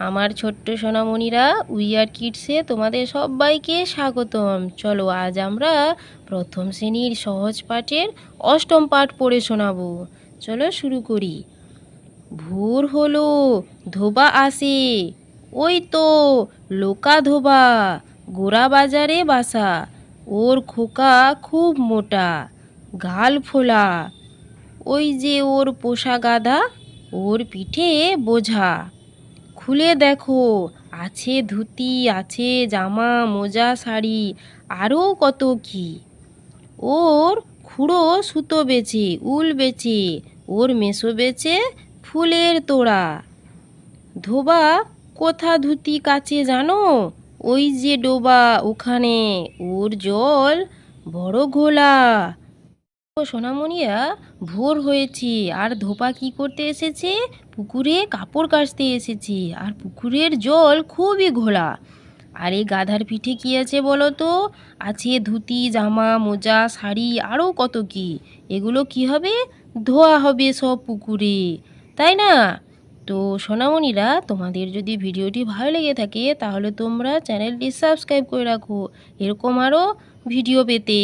আমার ছোট্ট সোনামণিরা উইয়ার কিডসে তোমাদের সবাইকে স্বাগতম। চলো আজ আমরা প্রথম শ্রেণির সহজ পাঠের অষ্টম পাঠ পড়ে শোনাবো। চলো শুরু করি। ভোর হলো, ধোবা আসে ওই তো, লোকা ধোবা, গোড়া বাজারে বাসা। ওর খোকা খুব মোটা, গাল ফোলা। ওই যে ওর পোষা গাধা, ওর পিঠে বোঝা। খুলে দেখো। আছে ধুতি, আছে জামা, মোজা, শাড়ি আরও কত কি। ওর খুঁড়ো সুতো বেচে, উল বেচে, ওর মেশো বেচে ফুলের তোড়া। ধোবা কোথা ধুতি কাছে জানো? ওই যে ডোবা ওখানে, ওর জল বড় ঘোলা। ও সোনামণিয়া, ভোর হয়েছে। আর ধোপা কি করতে এসেছে? পুকুরে কাপড় কাচতে এসেছে। আর পুকুরের জল খুবই ঘোলা। আর এই গাধার পিঠে কি আছে বলো তো? আছে ধুতি, জামা, মোজা, শাড়ি আরও কত কি। এগুলো কি হবে? ধোয়া হবে সব পুকুরে। তাই না? তো সোনামণিরা, তোমাদের যদি ভিডিওটি ভালো লেগে থাকে, তাহলে তোমরা চ্যানেলটি সাবস্ক্রাইব করে রাখো। এরকম আরও ভিডিও পেতে।